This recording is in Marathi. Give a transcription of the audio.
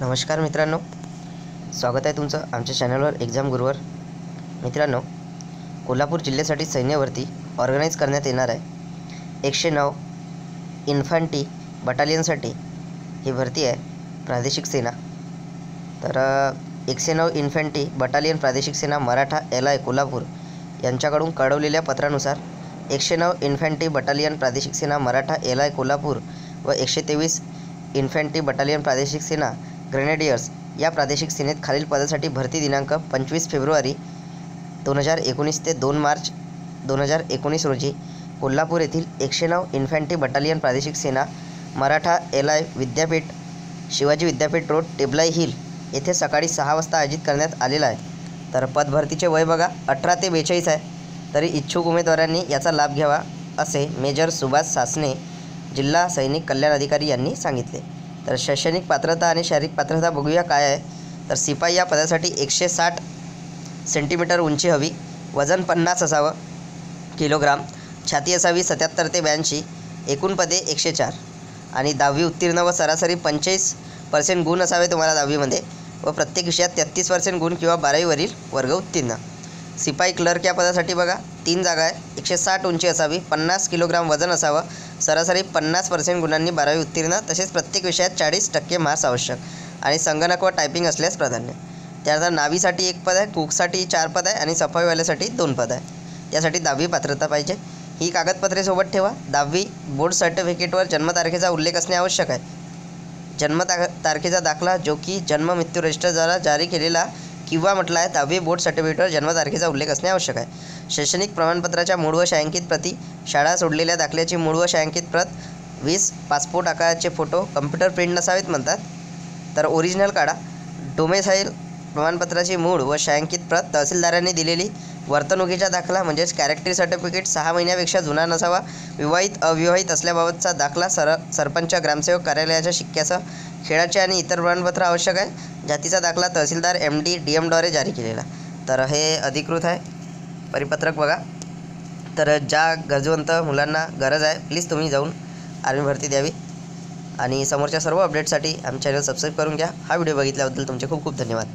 नमस्कार मित्रांनो. स्वागत आहे तुमचं आमच्या चॅनलवर एक्झाम गुरुवर मित्रांनो कोल्हापूर जिल्ह्यासाठी सैन्यवरती ऑर्गनाईज करण्यात येणार आहे. एकशे नऊ इन्फंटी बटालियनसाठी ही भरती आहे प्रादेशिक सेना. तर एकशे नऊ इन्फंटी बटालियन प्रादेशिक सेना मराठा एल आय कोल्हापूर यांच्याकडून कळवलेल्या पत्रानुसार एकशे नऊ इन्फंटी बटालियन प्रादेशिक सेना मराठा एल आय कोल्हापूर व एकशे तेवीस इन्फंट्री बटालियन प्रादेशिक सेना ग्रेनेडियर्स या प्रादेशिक सेनेत खालील पदासाठी भरती दिनांक पंचवीस फेब्रुवारी दोन हजार एकोणीस ते दोन मार्च दोन हजार एकोणीस रोजी कोल्हापूर येथील एकशे नऊ इन्फॅन्ट्री बटालियन प्रादेशिक सेना मराठा एल आय विद्यापीठ शिवाजी विद्यापीठ रोड टेबलाई हिल येथे सकाळी सहा वाजता आयोजित करण्यात आलेला आहे. तर पदभरतीचे वय बघा अठरा ते बेचाळीस आहे. तरी इच्छुक उमेदवारांनी याचा लाभ घ्यावा असे मेजर सुभाष सासने जिल्हा सैनिक कल्याण अधिकारी यांनी सांगितले. तर शैक्षणिक पात्रता आणि शारीरिक पात्रता बघूया काय आहे. तर सिपाई या पदासाठी एकशे साठ सेंटीमीटर उंची हवी. वजन पन्नास असावं. किलोग्राम. छाती असावी सत्याहत्तर ते ब्याऐंशी. एकूण पदे एकशे चार. आणि दहावी उत्तीर्ण व सरासरी पंचेचाळीस पर्सेंट गुण असावे तुम्हाला दहावीमध्ये. व प्रत्येक विषयात तेहत्तीस पर्सेंट गुण किंवा बारावीवरील वर्ग उत्तीर्ण. सिपाई क्लर्क या पदासाठी बघा. तीन जागा आहे. एकशे साठ उंची असावी. पन्नास किलोग्राम वजन असावं. सरासरी पन्नास पर्सेंट गुणांनी बारावी उत्तीर्ण तसेच प्रत्येक विषयात चाळीस टक्के मार्क्स आवश्यक आणि संगणक व टायपिंग असल्यास प्राधान्य. त्यानंतर नावीसाठी एक पद आहे कुकसाठी चार पद आहे आणि सफाईवाल्यासाठी दोन पद आहे. त्यासाठी दहावी पात्रता पाहिजे. ही कागदपत्रे सोबत ठेवा. दहावी बोर्ड सर्टिफिकेटवर जन्मतारखेचा उल्लेख असणे आवश्यक आहे. जन्म तारखेचा दाखला जो की जन्म मृत्यू रजिस्टरद्वारा जारी केलेला किंवा म्हटलं आहे दहावी बोर्ड सर्टिफिकेटवर जन्मतारखेचा उल्लेख असणे आवश्यक आहे. शैक्षणिक प्रमाणपत्राच्या मूळ व छायांकित प्रती शाळा सोडलेल्या दाखल्याची मूळ व छायांकित प्रत वीस पासपोर्ट आकाराचे फोटो कम्प्युटर प्रिंट नसावेत म्हणतात. तर ओरिजिनल काढा. डोमेसाईल प्रमाणपत्राची मूळ व छायांकित प्रत तहसीलदारांनी दिलेली वर्तणुकीचा दाखला म्हणजेच कॅरेक्टर सर्टिफिकेट सहा महिन्यापेक्षा जुना नसावा. विवाहित अविवाहित असल्याबाबतचा दाखला सर सरपंच ग्रामसेवक कार्यालयाच्या शिक्क्यासह खेळाचे आणि इतर प्रमाणपत्र आवश्यक आहे. जातीचा दाखला तहसीलदार एम डी डी एमद्वारे जारी केलेला. तर हे अधिकृत आहे. परिपत्रक बघा. तर ज्या गरजवंत मुलांना गरज आहे प्लीज तुम्ही जाऊन आर्मी भरती द्यावी. आणि समोरच्या सर्व अपडेटसाठी आमच्या चॅनल सबस्क्राईब करून घ्या. हा व्हिडिओ बघितल्याबद्दल तुमचे खूप खूप धन्यवाद.